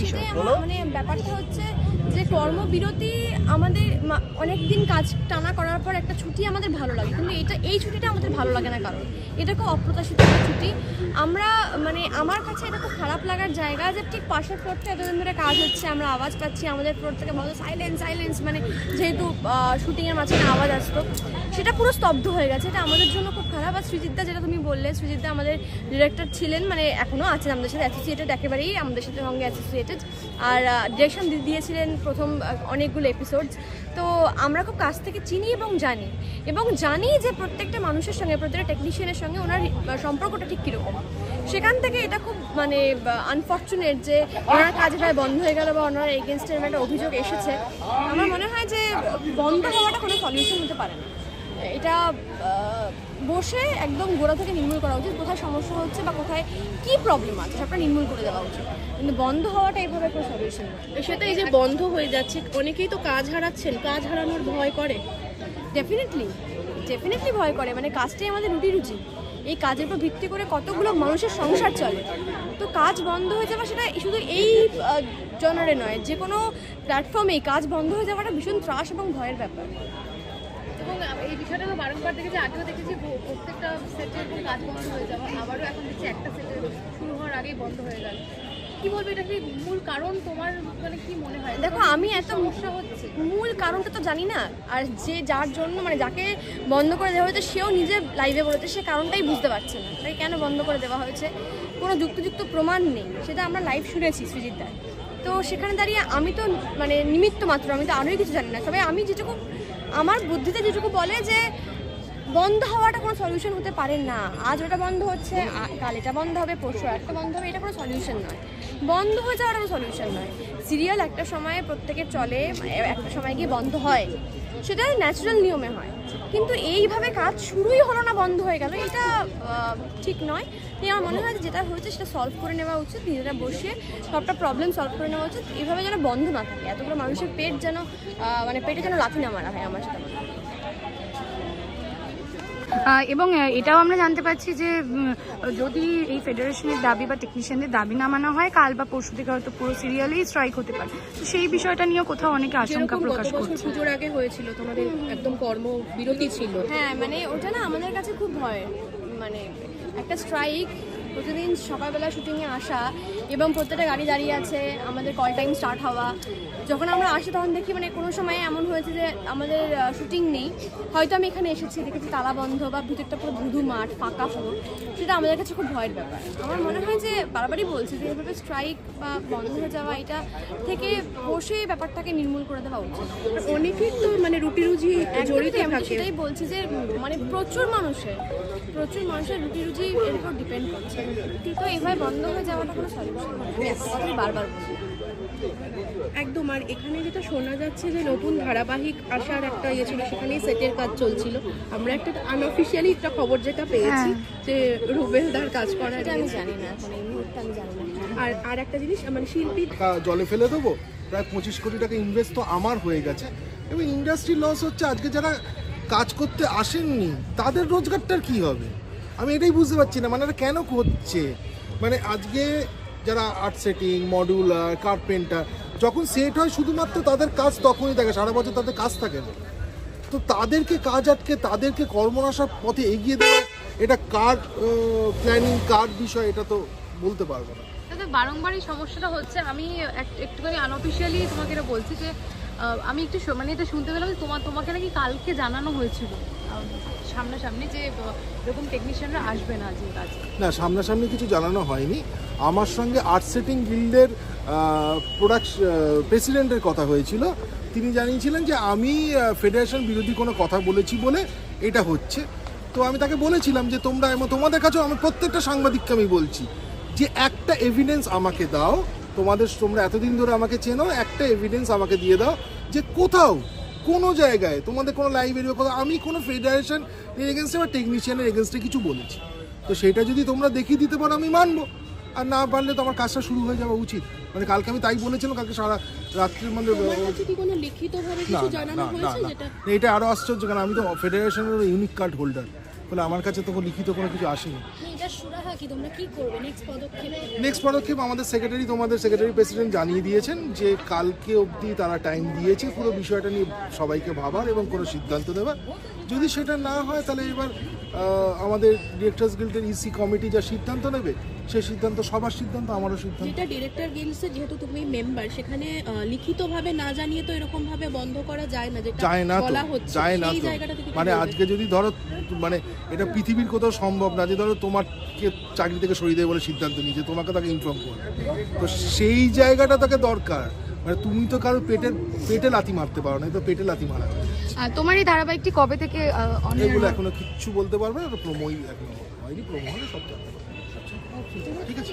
বিষয়। মানে ব্যাপারটা হচ্ছে যে কর্মবিরতি আমাদের অনেক দিন কাজ টানা করার পর একটা ছুটি আমাদের ভালো লাগে। কিন্তু এটা এই ছুটিটা আমাদের ভালো লাগে না কারণ এটা খুব অপ্রত্যাশিত একটা ছুটি। আমরা মানে আমার কাছে এটা খুব খারাপ লাগার জায়গা যে ঠিক পাশের ফ্লোরটা এতদিন ধরে কাজ হচ্ছে আমরা আওয়াজ পাচ্ছি আমাদের ফ্লোর থেকে বলতো সাইলেন্স সাইলেন্স মানে যেহেতু শুটিংয়ের মাঝখানে আওয়াজ আসতো। সেটা পুরো স্তব্ধ হয়ে গেছে এটা আমাদের জন্য খুব খারাপ। আর সৃজিতদা যেটা তুমি বললে সৃজিতদা আমাদের ডিরেক্টর ছিলেন মানে এখনও আছেন আমাদের সাথে অ্যাসোসিয়েটেড একেবারেই আমাদের সাথে সঙ্গে অ্যাসোসিয়েটেড আর ডিরেকশন দিয়েছিলেন প্রথম অনেকগুলো এপিসোডস তো আমরা খুব কাছ থেকে চিনি এবং জানি। এবং জানি যে প্রত্যেকটা মানুষের সঙ্গে, প্রত্যেকটা টেকনিশিয়ানের সঙ্গে ওনার সম্পর্কটা ঠিক কীরকম। সেখান থেকে এটা খুব মানে আনফর্চুনেট যে ওনার কাজ প্রায় বন্ধ হয়ে গেল বা ওনার এগেনস্টের একটা অভিযোগ এসেছে। আমার মনে হয় যে বন্ধ হওয়াটা কোনো সলিউশন হতে পারে না। এটা বসে একদম গোড়া থেকে নির্মূল করা উচিত। কোথায় সমস্যা হচ্ছে বা কোথায় কি প্রবলেম আছে সবটা নির্মূল করে দেওয়া উচিত। কিন্তু বন্ধ হওয়াটা এইভাবে কোনো সলিউশন সেটা এই যে বন্ধ হয়ে যাচ্ছে অনেকেই তো কাজ হারাচ্ছেন কাজ হারানোর ভয় করে। ডেফিনেটলি ডেফিনেটলি ভয় করে। মানে কাজটাই আমাদের রুটি রুচি এই কাজের উপর ভিত্তি করে কতগুলো মানুষের সংসার চলে। তো কাজ বন্ধ হয়ে যাওয়া সেটা শুধু এই জনারে নয় যে কোনো প্ল্যাটফর্মেই কাজ বন্ধ হয়ে যাওয়াটা ভীষণ ত্রাস এবং ভয়ের ব্যাপার। এই বিষয়টা তো বারংবার দেখেছি, আগেও দেখেছি প্রত্যেকটা সেটের কাজ বন্ধ হয়ে যাওয়া আবারও এখন দেখছি একটা সেটের শুরু হওয়ার আগেই বন্ধ হয়ে গেল কি বলব, এটা কি মূল কারণ তোমার মানে দেখো, আমি এত সমস্যা হচ্ছে মূল কারণটা তো জানি না। আর যে যার জন্য মানে যাকে বন্ধ করে দেওয়া হয়েছে, সেও নিজে লাইভে বলেছে, সে কারণটাই বুঝতে পারছে না। তাই কেন বন্ধ করে দেওয়া হয়েছে? কোনো যুক্তিযুক্ত প্রমাণ নেই। সেটা আমরা লাইভ শুনেছি সৃজিত দায় তো সেখানে দাঁড়িয়ে আমি তো মানে নিমিত্ত মাত্র, আমি তো আরোই কিছু জানি না। তবে আমি যেটুকু আমার বুদ্ধিতে যেটুকু বলে যে বন্ধ হওয়াটা কোনো সলিউশন হতে পারে না। আজ ওটা বন্ধ হচ্ছে কাল এটা বন্ধ হবে, পরশু একটা বন্ধ হবে, এটা কোনো সলিউশন নয়। বন্ধ হয়ে যাওয়ার কোনো সলিউশন নয়। সিরিয়াল একটা সময়ে প্রত্যেকের চলে এ- একটা সময় গিয়ে বন্ধ হয়। সেটা ন্যাচারাল নিয়মে হয়। কিন্তু এইভাবে কাজ শুরুই হলো না, বন্ধ হয়ে গেল। এটা ঠিক নয়। তাই আমার মনে হয় যেটা হয়েছে সেটা সলভ করে নেওয়া উচিত, নিজেরা বসিয়ে সবটা প্রবলেম সলভ করে নেওয়া উচিত। এইভাবে যেন বন্ধ না থাকে। এতগুলো মানুষের পেট যেন মানে পেটে যেন লাথি না মারা হয় আমার সাথে এবং এটাও আমরা জানতে পারছি যে যদি এই ফেডারেশনের দাবি বা টেকনিশিয়ানদের দাবি না মানা হয় কাল বা পরশু থেকে হয়তো পুরো সিরিয়ালেই স্ট্রাইক হতে পারে। তো সেই বিষয়টা নিয়েও কোথাও অনেকে আশঙ্কা প্রকাশ করছে। পুজোর আগে হয়েছিল তোমাদের একদম কর্মবিরতি ছিল। হ্যাঁ মানে ওটা না আমাদের কাছে খুব ভয়। মানে একটা স্ট্রাইক প্রতিদিন সকালবেলা শুটিংয়ে আসা এবং প্রত্যেকটা গাড়ি দাঁড়িয়ে আছে আমাদের কল টাইম স্টার্ট হওয়া যখন আমরা আসি তখন দেখি মানে কোনো সময় এমন হয়েছে যে আমাদের শুটিং নেই। হয়তো আমি এখানে এসেছি দেখেছি তালা বন্ধ বা ভিতরটা পুরো ধুধু মাঠ ফাঁকা পুরো সেটা আমাদের কাছে খুব ভয়ের ব্যাপার। আমার মনে হয় যে বারবারই বলছি যে এভাবে স্ট্রাইক বা বন্ধ হয়ে যাওয়া এটা থেকে বসে ব্যাপারটাকে নির্মূল করে দেওয়া উচিত। অনেকের তো মানে রুটি রুজি জড়িত সেটাই বলছি যে মানে প্রচুর মানুষের প্রচুর মানুষের রুটি রুজি এর উপর ডিপেন্ড করছে। তো এভাবে বন্ধ হয়ে যাওয়াটা কোনো সলিউশন বারবার বলছি। একদম আর এখানে যেটা শোনা যাচ্ছে যে নতুন ধারাবাহিক আসার একটা ইয়ে ছিল সেখানেই সেটের কাজ চলছিল। আমরা একটা আনঅফিসিয়ালি একটা খবর যেটা পেয়েছি যে রুবেলদার কাজ করার আমি ইয়ে জানি না এখন এই মুহূর্তে আমি জানি না। আর আর একটা জিনিস মানে শিল্পী জলে ফেলে দেবো? প্রায় পঁচিশ কোটি টাকা ইনভেস্ট তো আমার হয়ে গেছে। এবং ইন্ডাস্ট্রি লস হচ্ছে আজকে যারা কাজ করতে আসেননি তাদের রোজগারটার কি হবে? আমি এটাই বুঝতে পারছি না মানে এটা কেন হচ্ছে মানে আজকে যারা আর্ট সেটিং মডিউলার কার্পেন্টার যখন সেট হয় শুধুমাত্র তাদের কাজ তখনই থাকে সারা বছর তাদের কাজ থাকে না। তো তাদেরকে কাজ আটকে তাদেরকে কর্মনাশার পথে এগিয়ে দেওয়া এটা কার প্ল্যানিং কার বিষয় এটা তো বলতে পারব না। বারংবার এই সমস্যাটা হচ্ছে আমি এক- একটুখানি আনঅফিসিয়ালি তোমাকে এটা বলছি যে আমি একটু মানে এটা শুনতে পেলাম যে তোমার তোমাকে নাকি কালকে জানানো হয়েছিল সামনাসামনি যে এরকম টেকনিশিয়ানরা আসবে না আজকে কাজে। না সামনাসামনি কিছু জানানো হয়নি। আমার সঙ্গে আর্ট সেটিং গিল্ডের প্রোডাক্ট প্রেসিডেন্টের কথা হয়েছিল। তিনি জানিয়েছিলেন যে, আমি ফেডারেশন বিরোধী কোনো কথা বলেছি বলে এটা হচ্ছে। তো আমি তাকে বলেছিলাম যে, তোমরা এমন, তোমাদের কাছেও আমি প্রত্যেকটা সাংবাদিককে আমি বলছি যে, একটা এভিডেন্স আমাকে দাও। তোমাদের, তোমরা এতদিন ধরে আমাকে চেনো, একটা এভিডেন্স আমাকে দিয়ে দাও যে, কোথাও, কোনো জায়গায়, তোমাদের কোনো লাইব্রেরি কোথাও, আমি কোনো ফেডারেশন এগেনস্টে বা টেকনিশিয়ানের এগেনস্টে কিছু বলেছি। তো সেটা যদি তোমরা দেখিয়ে দিতে পারো, আমি মানবো। আর না পারলে তো আমার কাজটা শুরু হয়ে যাওয়া উচিত। মানে কালকে আমি তাই বলেছিলাম কালকে সারা রাত্রির মধ্যে কোনো লিখিতভাবে না না, না এটা আরও আশ্চর্য কারণ আমি তো ফেডারেশনের ইউনিক কার্ড হোল্ডার। বলে আমার কাছে তো লিখিত কোনো কিছু আসেনি। নেক্সট পদক্ষেপ আমাদের সেক্রেটারি তোমাদের সেক্রেটারি প্রেসিডেন্ট জানিয়ে দিয়েছেন যে কালকে অবধি তারা টাইম দিয়েছে পুরো বিষয়টা নিয়ে সবাইকে ভাবার এবং কোনো সিদ্ধান্ত নেবার। যদি সেটা না হয় তাহলে এবার আমাদের ডিরেক্টর্স গিল্ডের ইসি কমিটি যা সিদ্ধান্ত নেবে সেই সিদ্ধান্ত সবার সিদ্ধান্ত আমারও সিদ্ধান্ত। যেটা ডিরেক্টর গিলসে যেহেতু তুমি মেম্বার সেখানে লিখিতভাবে না জানিয়ে তো এরকম ভাবে বন্ধ করা যায় না যেটা যায় না বলা হচ্ছে। যায় না মানে আজকে যদি ধরো মানে এটা পৃথিবীর কোথাও সম্ভব না যে ধরো তোমাকে চাকরি থেকে সরিয়ে দেবে বলে সিদ্ধান্ত নিয়েছে তোমাকে তাকে ইনফর্ম করবে। তো সেই জায়গাটা তাকে দরকার। মানে তুমি তো কারও পেটে পেটে লাথি মারতে পারো না তো পেটে লাথি মারা। তোমার এই ধারাবাহিকটি কবে থেকে এগুলো এখনও কিচ্ছু বলতে পারবে না প্রোমোই এখনও হয়নি প্রোমো হলে সব জানতে পারবে। ঠিক আছে।